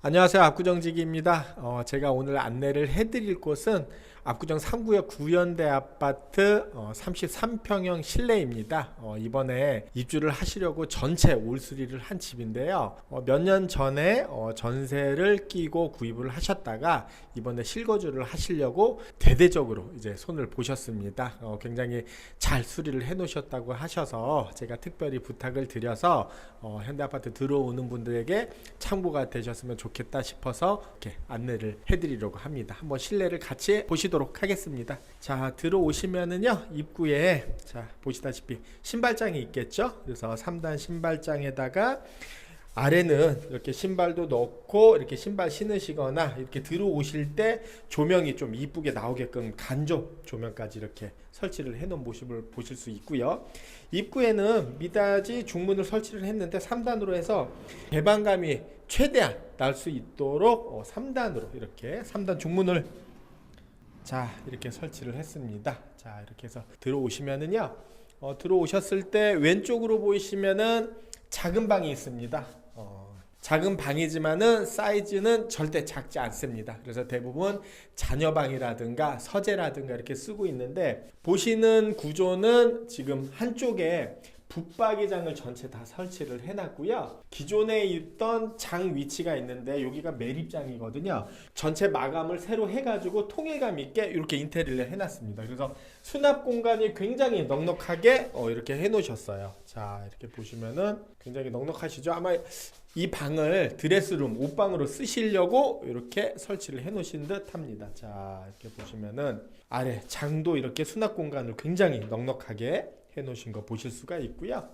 안녕하세요. 압구정지기입니다. 어, 제가 오늘 안내를 해드릴 곳은 압구정 3구역 구연대 아파트 어, 33평형 실내입니다. 어, 이번에 입주를 하시려고 전체 올수리를 한 집인데요. 어, 몇년 전에 어, 전세를 끼고 구입을 하셨다가 이번에 실거주를 하시려고 대대적으로 이제 손을 보셨습니다. 어, 굉장히 잘 수리를 해놓으셨다고 하셔서 제가 특별히 부탁을 드려서 어, 현대아파트 들어오는 분들에게 참고가 되셨으면 좋겠다 싶어서 이렇게 안내를 해드리려고 합니다. 한번 실내를 같이 보시도록 하겠습니다. 자 들어오시면은요 입구에 자 보시다시피 신발장이 있겠죠. 그래서 3단 신발장에다가 아래는 이렇게 신발도 넣고 이렇게 신발 신으시거나 이렇게 들어오실 때 조명이 좀 이쁘게 나오게끔 간접 조명까지 이렇게 설치를 해놓은 모습을 보실 수 있고요. 입구에는 미닫이 중문을 설치를 했는데 3단으로 해서 개방감이 최대한 날 수 있도록 어, 3단으로 이렇게 3단 중문을 자 이렇게 설치를 했습니다. 자 이렇게 해서 들어오시면은요 어, 들어오셨을 때 왼쪽으로 보이시면은 작은 방이 있습니다. 어, 작은 방이지만은 사이즈는 절대 작지 않습니다. 그래서 대부분 자녀방이라든가 서재라든가 이렇게 쓰고 있는데 보시는 구조는 지금 한쪽에 붙박이장을 전체 다 설치를 해놨고요. 기존에 있던 장 위치가 있는데 여기가 매립장이거든요. 전체 마감을 새로 해가지고 통일감 있게 이렇게 인테리어를 해놨습니다. 그래서 수납 공간이 굉장히 넉넉하게 어, 이렇게 해놓으셨어요. 자 이렇게 보시면은 굉장히 넉넉하시죠. 아마 이 방을 드레스룸 옷방으로 쓰시려고 이렇게 설치를 해 놓으신 듯 합니다. 자 이렇게 보시면은 아래 장도 이렇게 수납 공간을 굉장히 넉넉하게 해 놓으신 거 보실 수가 있고요.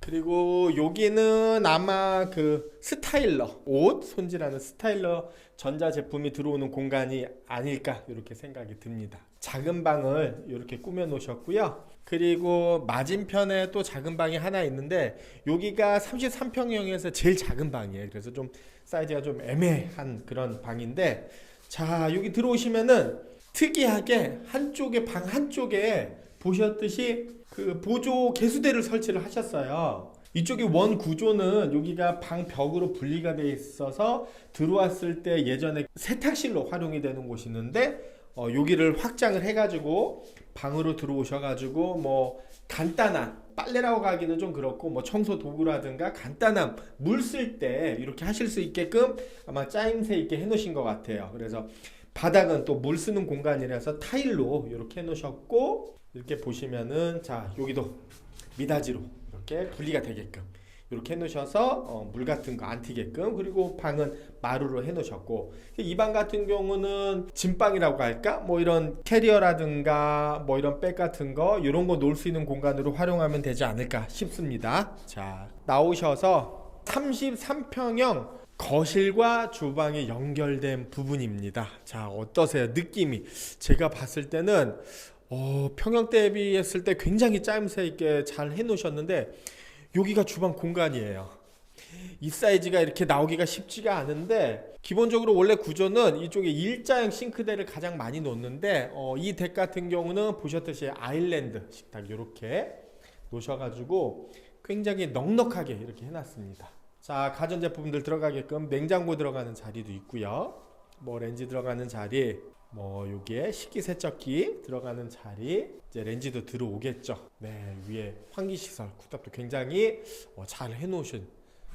그리고 여기는 아마 그 스타일러 옷 손질하는 스타일러 전자 제품이 들어오는 공간이 아닐까 이렇게 생각이 듭니다. 작은 방을 이렇게 꾸며 놓으셨고요. 그리고 맞은편에 또 작은 방이 하나 있는데 여기가 33평형에서 제일 작은 방이에요. 그래서 좀 사이즈가 좀 애매한 그런 방인데 자 여기 들어오시면은 특이하게 한쪽에 방 한쪽에 보셨듯이 그 보조 개수대를 설치를 하셨어요. 이쪽이 원 구조는 여기가 방 벽으로 분리가 돼 있어서 들어왔을 때 예전에 세탁실로 활용이 되는 곳이 있는데 어, 여기를 확장을 해가지고 방으로 들어오셔가지고 뭐 간단한 빨래라고 가기는 좀 그렇고 뭐 청소 도구라든가 간단한 물 쓸 때 이렇게 하실 수 있게끔 아마 짜임새 있게 해놓으신 것 같아요. 그래서 바닥은 또 물 쓰는 공간이라서 타일로 이렇게 해놓으셨고 이렇게 보시면은 자 여기도 미닫이로 이렇게 분리가 되게끔 이렇게 해놓으셔서 어, 물 같은 거 안 튀게끔 그리고 방은 마루로 해놓으셨고 이 방 같은 경우는 짐방이라고 할까? 뭐 이런 캐리어라든가 뭐 이런 백 같은 거 이런 거 놓을 수 있는 공간으로 활용하면 되지 않을까 싶습니다. 자 나오셔서 33평형 거실과 주방이 연결된 부분입니다. 자 어떠세요? 느낌이? 제가 봤을 때는 어, 평형 대비했을 때 굉장히 짜임새 있게 잘 해놓으셨는데 여기가 주방 공간이에요. 이 사이즈가 이렇게 나오기가 쉽지가 않은데 기본적으로 원래 구조는 이쪽에 일자형 싱크대를 가장 많이 놓는데 어, 이덱 같은 경우는 보셨듯이 아일랜드 식탁 이렇게 놓으셔가지고 굉장히 넉넉하게 이렇게 해놨습니다. 자 가전제품들 들어가게끔 냉장고 들어가는 자리도 있고요. 뭐 렌즈 들어가는 자리 뭐 여기에 식기세척기 들어가는 자리 이제 렌즈도 들어오겠죠. 네 위에 환기시설 쿡탑도 굉장히 어, 잘 해놓으신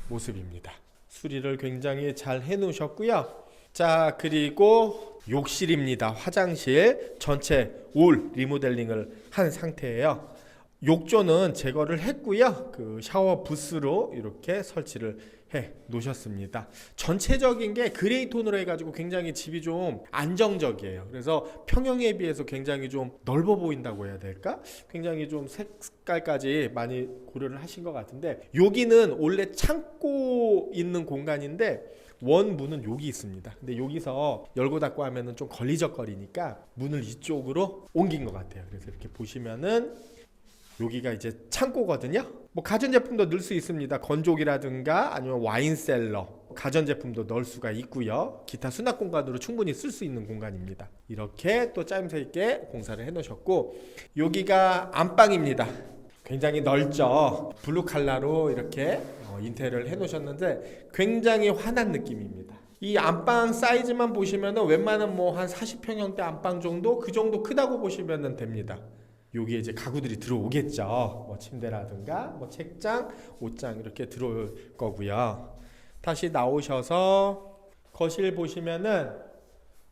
모습입니다. 수리를 굉장히 잘 해놓으셨고요. 자 그리고 욕실입니다. 화장실 전체 올 리모델링을 한 상태예요. 욕조는 제거를 했고요. 그 샤워 부스로 이렇게 설치를 해 놓으셨습니다. 전체적인 게 그레이 톤으로 해가지고 굉장히 집이 좀 안정적이에요. 그래서 평형에 비해서 굉장히 좀 넓어 보인다고 해야 될까? 굉장히 좀 색깔까지 많이 고려를 하신 것 같은데 여기는 원래 창고 있는 공간인데 원 문은 여기 있습니다. 근데 여기서 열고 닫고 하면은 좀 걸리적거리니까 문을 이쪽으로 옮긴 것 같아요. 그래서 이렇게 보시면은 여기가 이제 창고거든요. 뭐 가전제품도 넣을 수 있습니다. 건조기라든가 아니면 와인셀러, 가전제품도 넣을 수가 있고요. 기타 수납 공간으로 충분히 쓸 수 있는 공간입니다. 이렇게 또 짜임새 있게 공사를 해놓으셨고 여기가 안방입니다. 굉장히 넓죠. 블루 칼라로 이렇게 어, 인테리어를 해놓으셨는데 굉장히 환한 느낌입니다. 이 안방 사이즈만 보시면은 웬만한 뭐 한 40평형대 안방 정도 그 정도 크다고 보시면 됩니다. 여기에 이제 가구들이 들어오겠죠. 뭐 침대라든가 뭐 책장, 옷장 이렇게 들어올 거고요. 다시 나오셔서 거실 보시면은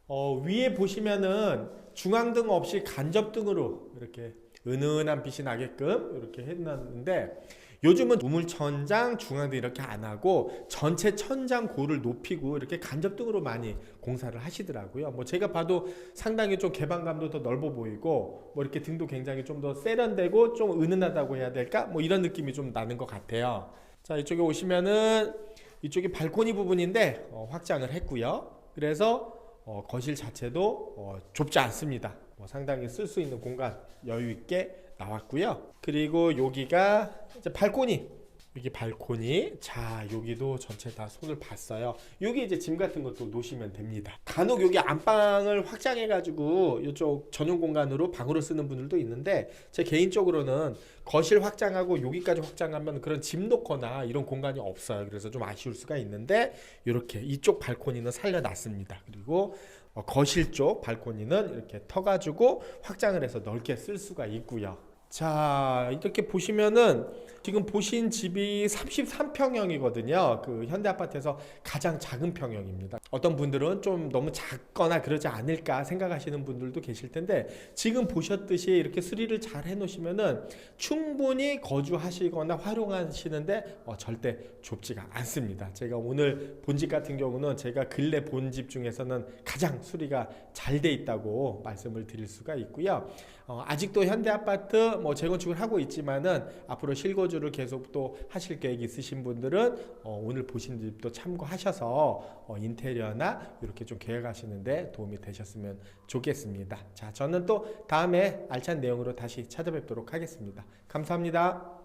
어, 위에 보시면은 중앙등 없이 간접등으로 이렇게 은은한 빛이 나게끔 이렇게 해놨는데 요즘은 우물 천장 중앙등 이렇게 안 하고 전체 천장 고를 높이고 이렇게 간접등으로 많이 공사를 하시더라고요. 뭐 제가 봐도 상당히 좀 개방감도 더 넓어 보이고 뭐 이렇게 등도 굉장히 좀 더 세련되고 좀 은은하다고 해야 될까? 뭐 이런 느낌이 좀 나는 것 같아요. 자 이쪽에 오시면은 이쪽이 발코니 부분인데 어, 확장을 했고요. 그래서 어, 거실 자체도 어, 좁지 않습니다. 뭐 상당히 쓸 수 있는 공간 여유 있게 나왔고요. 그리고 여기가 이제 발코니. 여기 발코니. 자, 여기도 전체 다 손을 봤어요. 여기 이제 짐 같은 것도 놓으시면 됩니다. 간혹 여기 안방을 확장해 가지고 이쪽 전용 공간으로 방으로 쓰는 분들도 있는데 제 개인적으로는 거실 확장하고 여기까지 확장하면 그런 짐 놓거나 이런 공간이 없어요. 그래서 좀 아쉬울 수가 있는데 이렇게 이쪽 발코니는 살려놨습니다. 그리고 어, 거실 쪽 발코니는 이렇게 터가지고 확장을 해서 넓게 쓸 수가 있고요. 자 이렇게 보시면은 지금 보신 집이 33평형이거든요. 그 현대 아파트에서 가장 작은 평형입니다. 어떤 분들은 좀 너무 작거나 그러지 않을까 생각하시는 분들도 계실 텐데 지금 보셨듯이 이렇게 수리를 잘 해놓으시면은 충분히 거주하시거나 활용하시는데 어, 절대 좁지가 않습니다. 제가 오늘 본집 같은 경우는 제가 근래 본 집 중에서는 가장 수리가 잘 돼 있다고 말씀을 드릴 수가 있고요. 어, 아직도 현대 아파트 뭐 재건축을 하고 있지만은 앞으로 실거주를 계속 또 하실 계획 있으신 분들은 어, 오늘 보신 집도 참고하셔서 어, 인테리어나 이렇게 좀 계획하시는데 도움이 되셨으면 좋겠습니다. 자, 저는 또 다음에 알찬 내용으로 다시 찾아뵙도록 하겠습니다. 감사합니다.